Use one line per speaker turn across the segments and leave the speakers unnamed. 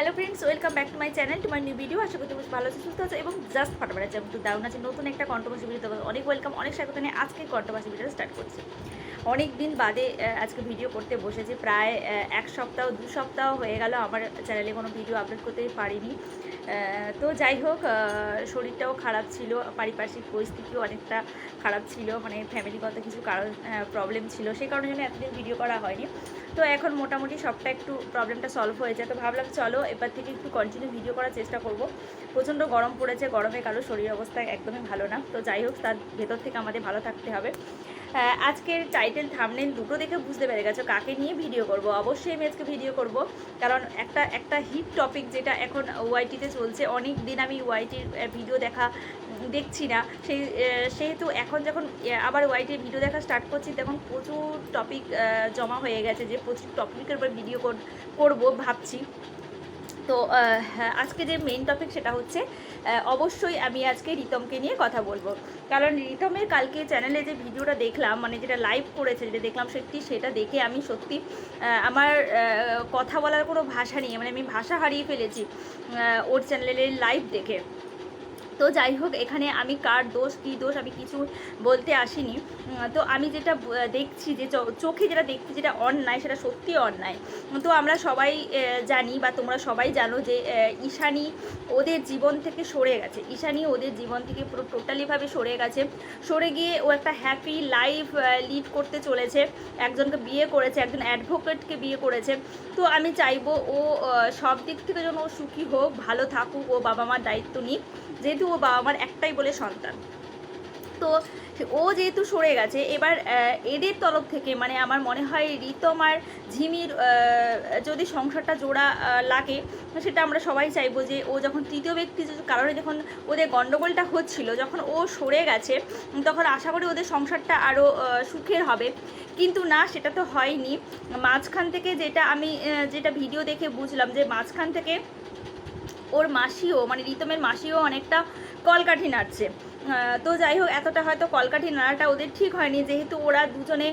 Hello friends welcome back to my channel to my new video আশা করি তুমি ভালো আছো, সুস্থ আছো এবং জাস্ট ফাটাফাটা আছে। তো দারুণ আছে, নতুন একটা কন্ট্রোভার্সি ভিডিও অনেক ওয়েলকাম অনেক স্বাগত নিয়ে আজকে কন্ট্রোভার্সি ভিডিওটা স্টার্ট করছি। অনেক দিন বাদে আজকে ভিডিও করতে বসেছি। প্রায় এক সপ্তাহ, দু সপ্তাহ হয়ে গেল আমার চ্যানেলে কোনো ভিডিও আপলোড করতে পারিনি। তো যাই হোক শরীরটাও খারাপ ছিল, পারিপার্শ্বিক পরিস্থিতিও অনেকটা খারাপ ছিল মানে ফ্যামিলিগত কিছু কারণ প্রবলেম ছিল। সেই কারণে জন্য এতদিন ভিডিও করা হয়নি। তো এখন মোটামুটি সবটা একটু প্রবলেমটা সলভ হয়েছে তো ভাবলাম, চলো এবার থেকে একটু কন্টিনিউ ভিডিও করার চেষ্টা করব। প্রচণ্ড গরম পড়েছে, গরমে কারও শরীর অবস্থা একদমই ভালো না। তো যাই হোক, তার ভেতর থেকে আমাদের ভালো থাকতে হবে। আজকের টাইটেল থামনেল দুটো দেখে বুঝতে পেরে গেছো কাকে নিয়ে ভিডিও করব। অবশ্যই আমি আজকে ভিডিও করব। কারণ একটা একটা হিট টপিক যেটা এখন ওয়াইটিতে চলছে অনেক দিন আমি ওয়াইটির ভিডিও দেখা দেখছি না। সেই সেহেতু এখন যখন আবার ওয়াইটির ভিডিও দেখা স্টার্ট করছি, তখন প্রচুর টপিক জমা হয়ে গেছে যে প্রচুর টপিকের উপর ভিডিও করব ভাবছি। তো হ্যাঁ, আজকে যে মেন টপিক সেটা হচ্ছে অবশ্যই আমি আজকে রিতমকে নিয়ে কথা বলব। কারণ রিতমের কালকে চ্যানেলে যে ভিডিওটা দেখলাম মানে যেটা লাইভ করেছে যেটা দেখলাম সত্যি সেটা দেখে আমি সত্যি আমার কথা বলার কোনো ভাষা নেই। মানে আমি ভাষা হারিয়ে ফেলেছি ওর চ্যানেলের লাইভ দেখে। তো যাই হোক, এখানে আমি কার দোষ, কী দোষ, আমি কিছু বলতে আসিনি। তো আমি যেটা দেখছি যে চোখে যেটা দেখছি যেটা অন্যায়, সেটা সত্যি অন্যায়। তো আমরা সবাই জানি বা তোমরা সবাই জানো যে ঈশানী ওদের জীবন থেকে সরে গেছে। ঈশানি ওদের জীবন থেকে পুরো টোটালিভাবে সরে গেছে। সরে গিয়ে ও একটা হ্যাপি লাইফ লিড করতে চলেছে। একজনকে বিয়ে করেছে, একজন অ্যাডভোকেটকে বিয়ে করেছে। তো আমি চাইব ও সব দিক থেকে যেন ও সুখী হোক, ভালো থাকুক, ও বাবা মার দায়িত্ব নিক। যেহেতু ও বাবা মার একটাই বলে সন্তান। তো ও যেহেতু সরে গেছে, এবার এদের তরফ থেকে মানে আমার মনে হয় রিতম আর ঝিমির যদি সংসারটা জোড়া লাগে, সেটা আমরা সবাই চাইব যে ও যখন তৃতীয় ব্যক্তি কারণে যখন ওদের গণ্ডগোলটা হচ্ছিল, যখন ও সরে গেছে, তখন আশা করি ওদের সংসারটা আরও সুখের হবে। কিন্তু না, সেটা তো হয়নি। মাঝখান থেকে যেটা আমি যেটা ভিডিও দেখে বুঝলাম যে মাঝখান থেকে ওর মাসিও মানে রিতমের মাসিও অনেকটা কলকাঠি নাড়ছে তো যাই হোক, এতটা হয়তো কলকাঠি নাড়াটা ওদের ঠিক হয়নি। যেহেতু ওরা দুজনে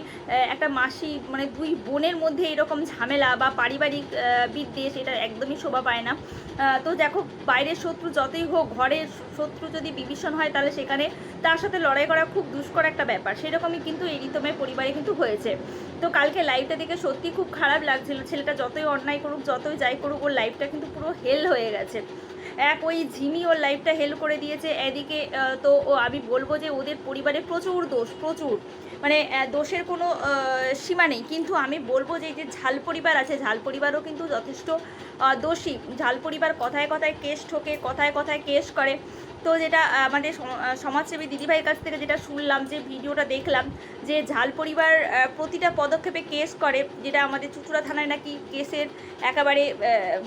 একটা মাসি মানে দুই বোনের মধ্যে এরকম ঝামেলা বা পারিবারিক বিদ্বেষ, এটা একদমই শোভা পায় না। তো দেখো বাইরের শত্রু যতই হোক, ঘরের শত্রু যদি বিভীষণ হয়, তাহলে সেখানে তার সাথে লড়াই করা খুব দুষ্কর একটা ব্যাপার। সেরকমই কিন্তু এই রিতমের পরিবারে কিন্তু হয়েছে। তো কালকে লাইভটা দেখে সত্যি খুব খারাপ লাগছিল। ছেলেটা যতই অন্যায় করুক, যতই যাই করুক, ওর লাইফটা কিন্তু পুরো হেল হয়ে গেছে। এক ওই ঝিমি ওর লাইফটা হেল্প করে দিয়েছে। এদিকে তো আমি বলব যে ওদের পরিবারে প্রচুর দোষ, প্রচুর। মানে দোষের কোনো সীমা নেই। কিন্তু আমি বলব যে যে ঝাল পরিবার আছে, ঝাল পরিবারও কিন্তু যথেষ্ট দোষী। ঝাল পরিবার কথায় কথায় কেস ঠোকে, কথায় কথায় কেস করে। তো যেটা আমাদের সমাজসেবী দিদিভাইয়ের কাছ থেকে যেটা শুনলাম, যে ভিডিওটা দেখলাম, যে ঝাল পরিবার প্রতিটা পদক্ষেপে কেস করে, যেটা আমাদের চুচুড়া থানায় নাকি কেসের একেবারে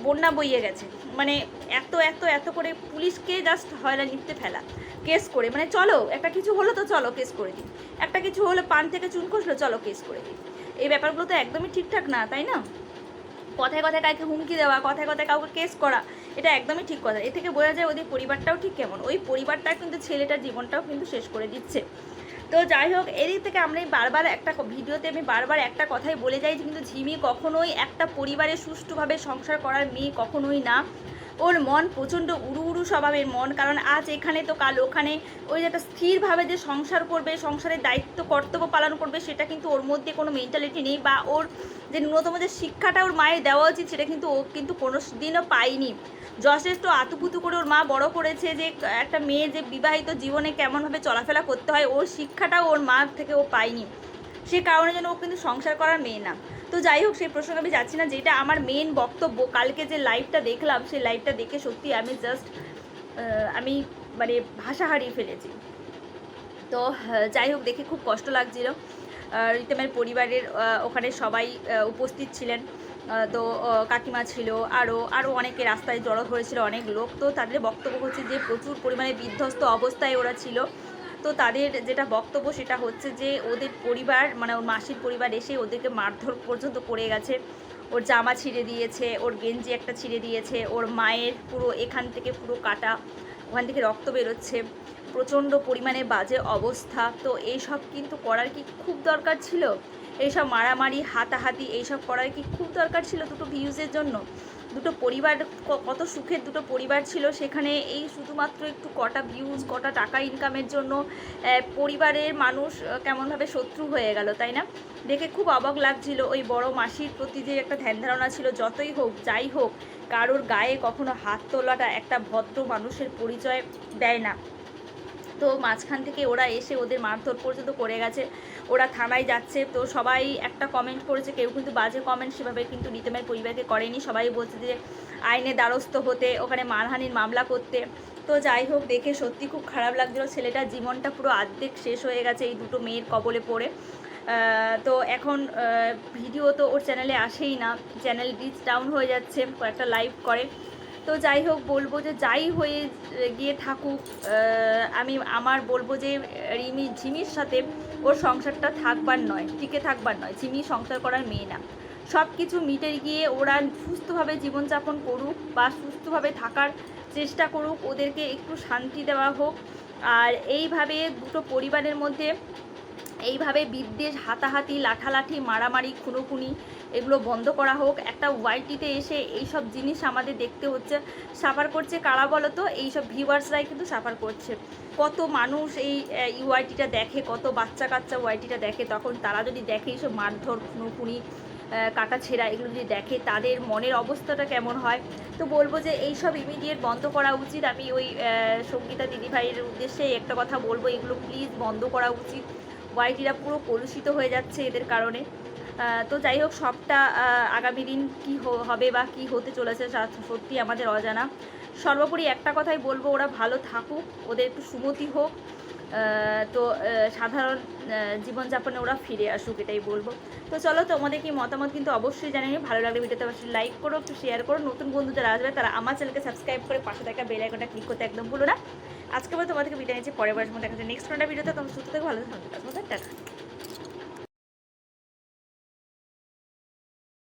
বন্যা বইয়ে গেছে। মানে এত এত এত করে পুলিশকে জাস্ট হয়রানিতে ফেলা কেস করে। মানে চলো, একটা কিছু হলো তো চলো কেস করে দিই। একটা কিছু হলো পান থেকে চুন খসলো, চলো কেস করে দিই। এই ব্যাপারগুলো তো একদমই ঠিকঠাক না, তাই না? কথায় কথায় কাউকে হুমকি দেওয়া, কথায় কথায় কাউকে কেস করা এটা একদমই ঠিক কথা। এ থেকে বোঝা যায় ওদের পরিবারটাও ঠিক কেমন। ওই পরিবারটা কিন্তু ছেলেটার জীবনটাও কিন্তু শেষ করে দিচ্ছে। তো যাই হোক, এদিক থেকে আমরা বারবার একটা ভিডিওতে আমি বারবার একটা কথাই বলে যাই যে কিন্তু ঝিমি কখনোই একটা পরিবারে সুষ্ঠুভাবে সংসার করার মেয়ে কখনোই না। ওর মন প্রচণ্ড উড়ু উড়ু স্বভাবের মন, কারণ আজ এখানে তো কাল ওখানে ওই যে একটা স্থিরভাবে যে সংসার করবে, সংসারের দায়িত্ব, কর্তব্য পালন করবে, সেটা কিন্তু ওর মধ্যে কোনো মেন্টালিটি নেই বা ওর যে ন্যূনতম যে শিক্ষাটা ওর মায়ের দেওয়া উচিত, সেটা কিন্তু ও কিন্তু কোনো দিনও পায়নি। যথেষ্ট আতুপুতু করে ওর মা বড় করেছে যে, একটা মেয়ে যে বিবাহিত জীবনে কেমনভাবে চলাফেরা করতে হয়, ওর শিক্ষাটাও ওর মা থেকে ও পায়নি। সে কারণে যেন ও কিন্তু সংসার করার মেয়ে না। তো যাই হোক, সেই প্রসঙ্গে আমি যাচ্ছি না। যেটা আমার মেন বক্তব্য, কালকে যে লাইভটা দেখলাম, সেই লাইভটা দেখে সত্যি আমি জাস্ট আমি মানে ভাষা হারিয়ে ফেলেছি। তো যাই হোক, দেখে খুব কষ্ট লাগছিল। রিতমের পরিবারের ওখানে সবাই উপস্থিত ছিলেন। তো কাকিমা ছিল আরও আরও অনেকে রাস্তায় জড়ো হয়েছিল, অনেক লোক। তো তাদের বক্তব্য হচ্ছে যে প্রচুর পরিমাণে বিধ্বস্ত অবস্থায় ওরা ছিল। তো তাদের যেটা বক্তব্য সেটা হচ্ছে যে ওদের পরিবার মানে ওর মাসির পরিবার এসে ওদেরকে মারধর পর্যন্ত করে গেছে। ওর জামা ছিঁড়ে দিয়েছে, ওর গেঞ্জি একটা ছিঁড়ে দিয়েছে, ওর মায়ের পুরো এখান থেকে পুরো কাটা, ওখান থেকে রক্ত বেরোচ্ছে। প্রচণ্ড পরিমাণে বাজে অবস্থা। তো এইসব কিন্তু করার কি খুব দরকার ছিল? এইসব মারামারি, হাতাহাতি এইসব করার কি খুব দরকার ছিল দুটো ভিউজের জন্য? দুটো পরিবার কত সুখের দুটো পরিবার ছিল। সেখানে এই শুধুমাত্র একটু কটা ভিউজ কটা টাকা ইনকামের জন্য পরিবারের মানুষ কেমনভাবে শত্রু হয়ে গেল, তাই না? দেখে খুব অবাক লাগছিল ওই বড় মাসির প্রতি যে একটা ধ্যান ধারণা ছিল, যতই হোক, যাই হোক, কারোর গায়ে কখনো হাত তোলাটা একটা ভদ্র মানুষের পরিচয় দেয় না। তো মাঝখান থেকে ওরা এসে ওদের মারধর পর্যন্ত করে গেছে। ওরা থানায় যাচ্ছে, তো সবাই একটা কমেন্ট করেছে, কেউ কিন্তু বাজে কমেন্ট সেভাবে কিন্তু নিতমের পরিবারকে করেনি। সবাই বলছে যে, আইনে দ্বারস্থ হতে, ওখানে মানহানির মামলা করতে। তো যাই হোক, দেখে সত্যি খুব খারাপ লাগছিল। ছেলেটার জীবনটা পুরো আর্ধেক শেষ হয়ে গেছে এই দুটো মেয়ের কবলে পড়ে। তো এখন ভিডিও তো ওর চ্যানেলে আসেই না। চ্যানেল রিচ ডাউন হয়ে যাচ্ছে, কয়েকটা লাইভ করে। তো যাই হোক, বলব যে যাই হয়ে গিয়ে থাকুক আমি আমার বলব যে রিমি, ঝিমির সাথে ওর সংসারটা থাকবার নয়, টিকে থাকবার নয়। ঝিমি সংসার করার মেয়ে না। সব কিছু মিটে গিয়ে ওরা সুস্থভাবে জীবনযাপন করুক বা সুস্থভাবে থাকার চেষ্টা করুক, ওদেরকে একটু শান্তি দেওয়া হোক। আর এইভাবে দুটো পরিবারের মধ্যে এইভাবে বিদ্বেষ, হাতাহাতি, লাঠালাঠি, মারামারি, খুনোখুনি এগুলো বন্ধ করা হোক, একটা ওয়াইটিতে এসে এইসব জিনিস আমাদের দেখতে হচ্ছে। সাফার করছে কারা বলো তো? এইসব ভিউয়ার্সরাই কিন্তু সাফার করছে। কত মানুষ এই ইউআইটিটা দেখে, কত বাচ্চা কাচ্চা ওয়াইটিটা দেখে, তখন তারা যদি দেখে এইসব মারধর, খুনোখুনি কাটা ছেঁড়া এগুলো যদি দেখে, তাদের মনের অবস্থাটা কেমন হয়? তো বলব যে এইসব ইমিডিয়েট বন্ধ করা উচিত। আমি ওই সঙ্গীতা দিদিভাইয়ের উদ্দেশ্যে একটা কথা বলব, এগুলো প্লিজ বন্ধ করা উচিত। ওয়াইটিরা পুরো কলুষিত হয়ে যাচ্ছে এদের কারণে। তো যাই হোক, সবটা আগামী দিন কী হবে বা কি হতে চলেছে সত্যি আমাদের অজানা। সর্বোপরি একটা কথাই বলব, ওরা ভালো থাকুক, ওদের একটু সুমতি হোক তো সাধারণ জীবনযাপনে ওরা ফিরে আসুক, এটাই বলব। তো চলো, তোমাদের কি মতামত কিন্তু অবশ্যই জানিয়ে ভালো লাগলে ভিডিওতে অবশ্যই লাইক করো, একটু শেয়ার করো। নতুন বন্ধু যারা আসবে, তারা আমার চ্যানেলকে সাবস্ক্রাইব করে পাশে থাকা বেল আইকনটা ক্লিক করতে একদম ভুলো না। আজকে বলে তোমাদেরকে বিদায় নিচ্ছি, পরের মধ্যে দেখা নেক্সট কোনো ভিডিওতে তোমার সুস্থ থেকে, ভালো থাকবে টাটা।